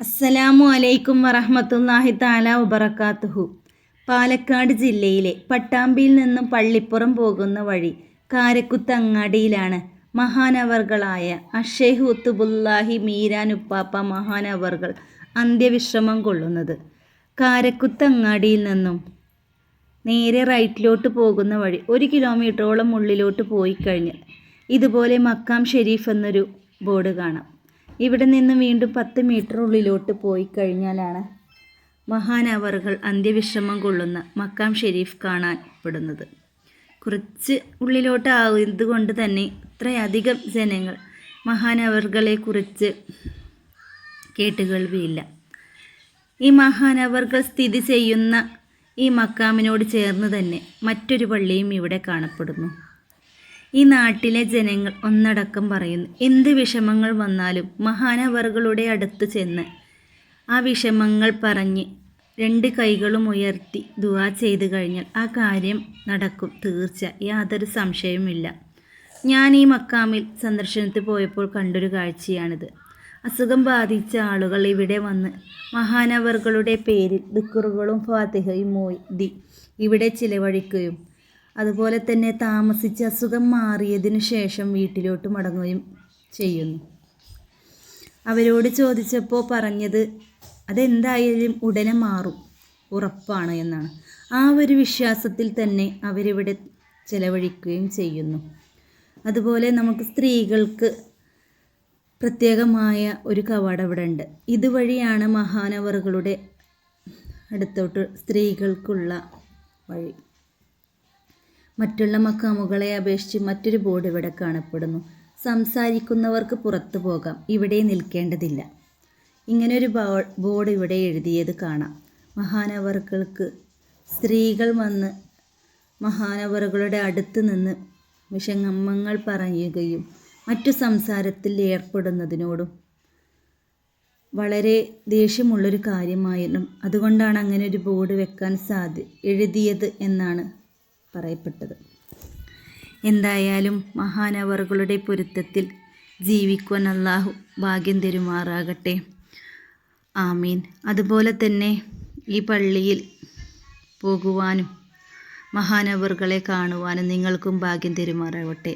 അസ്സലാമു അലൈക്കും വറഹമത്തല്ലാഹി താല വബറക്കാത്തുഹു പാലക്കാട് ജില്ലയിലെ പട്ടാമ്പിയിൽ നിന്നും പള്ളിപ്പുറം പോകുന്ന വഴി കാരക്കുത്ത് അങ്ങാടിയിലാണ് മഹാനവറുകളായ അഷേഹ് ഉത്തുബുല്ലാഹി മീരാൻ ഉപ്പാപ്പ മഹാനവറുകൾ അന്ത്യവിശ്രമം കൊള്ളുന്നത്. കാരക്കുത്ത് അങ്ങാടിയിൽ നിന്നും നേരെ റൈറ്റിലോട്ട് പോകുന്ന വഴി ഒരു കിലോമീറ്ററോളം ഉള്ളിലോട്ട് പോയി കഴിഞ്ഞ് ഇതുപോലെ മക്കാം ഷെരീഫ് എന്നൊരു ബോർഡ് കാണാം. ഇവിടെ നിന്ന് വീണ്ടും പത്ത് മീറ്റർ ഉള്ളിലോട്ട് പോയി കഴിഞ്ഞാലാണ് മഹാനവറുകൾ അന്ത്യവിശ്രമം കൊള്ളുന്ന മക്കാം ഷെരീഫ് കാണാൻപ്പെടുന്നത് കുറച്ച് ഉള്ളിലോട്ട് ആയതുകൊണ്ട് കൊണ്ട് തന്നെ ഇത്രയധികം ജനങ്ങൾ മഹാനവറുകളെ കുറിച്ച് കേട്ടുകേൾവിയില്ല. ഈ മഹാനവറുകൾ സ്ഥിതി ചെയ്യുന്ന ഈ മക്കാമിനോട് ചേർന്ന് തന്നെ മറ്റൊരു പള്ളിയും ഇവിടെ കാണപ്പെടുന്നു. ഈ നാട്ടിലെ ജനങ്ങൾ ഒന്നടക്കം പറയുന്നു എന്ത് വിഷമങ്ങൾ വന്നാലും മഹാനവറുകളുടെ അടുത്ത് ചെന്ന് ആ വിഷമങ്ങൾ പറഞ്ഞ് രണ്ട് കൈകളും ഉയർത്തി ദുവാ ചെയ്തു കഴിഞ്ഞാൽ ആ കാര്യം നടക്കും തീർച്ച യാതൊരു സംശയവുമില്ല. ഞാൻ ഈ മക്കാമിൽ സന്ദർശനത്തിൽ പോയപ്പോൾ കണ്ടൊരു കാഴ്ചയാണിത്. അസുഖം ബാധിച്ച ആളുകൾ ഇവിടെ വന്ന് മഹാനവറുകളുടെ പേരിൽ ദുക്കുറുകളും ഫാത്തിഹയും മോദി ഇവിടെ ചിലവഴിക്കുകയും അതുപോലെ തന്നെ താമസിച്ച് അസുഖം മാറിയതിനു ശേഷം വീട്ടിലോട്ട് മടങ്ങുകയും ചെയ്യുന്നു. അവരോട് ചോദിച്ചപ്പോൾ പറഞ്ഞത് അതെന്തായാലും ഉടനെ മാറും. ഉറപ്പാണ് എന്നാണ്. ആ ഒരു വിശ്വാസത്തിൽ തന്നെ അവരിവിടെ ചെലവഴിക്കുകയും ചെയ്യുന്നു. അതുപോലെ നമുക്ക് സ്ത്രീകൾക്ക് പ്രത്യേകമായ ഒരു കവാടം ഇവിടെ ഉണ്ട്. ഇതുവഴിയാണ് മഹാനവറുകളുടെ അടുത്തോട്ട് സ്ത്രീകൾക്കുള്ള വഴി. മറ്റുള്ള മക്കാമുകളെ അപേക്ഷിച്ച് മറ്റൊരു ബോർഡ് ഇവിടെ കാണപ്പെടുന്നു. സംസാരിക്കുന്നവർക്ക് പുറത്തു പോകാം. ഇവിടെ നിൽക്കേണ്ടതില്ല. ഇങ്ങനൊരു ബോർഡ് ഇവിടെ എഴുതിയത് കാണാം. മഹാനവറുകൾക്ക് സ്ത്രീകൾ വന്ന് മഹാനവറുകളുടെ അടുത്ത് നിന്ന് വിഷങ്ങമ്മങ്ങൾ പറയുകയും മറ്റു സംസാരത്തിൽ ഏർപ്പെടുന്നതിനോടും വളരെ ദേഷ്യമുള്ളൊരു കാര്യമായിരുന്നു. അതുകൊണ്ടാണ് അങ്ങനെ ഒരു ബോർഡ് വെക്കാൻ സാധ്യ എഴുതിയത് എന്നാണ് പറയപ്പെട്ടത്. എന്തായാലും മഹാനവറുകളുടെ പൊരുത്തത്തിൽ ജീവിക്കുവാൻ അള്ളാഹു ഭാഗ്യം തരുമാറാകട്ടെ. ആമീൻ. അതുപോലെ തന്നെ ഈ പള്ളിയിൽ പോകുവാനും മഹാനവറുകളെ കാണുവാനും നിങ്ങൾക്കും ഭാഗ്യം തരുമാറാകട്ടെ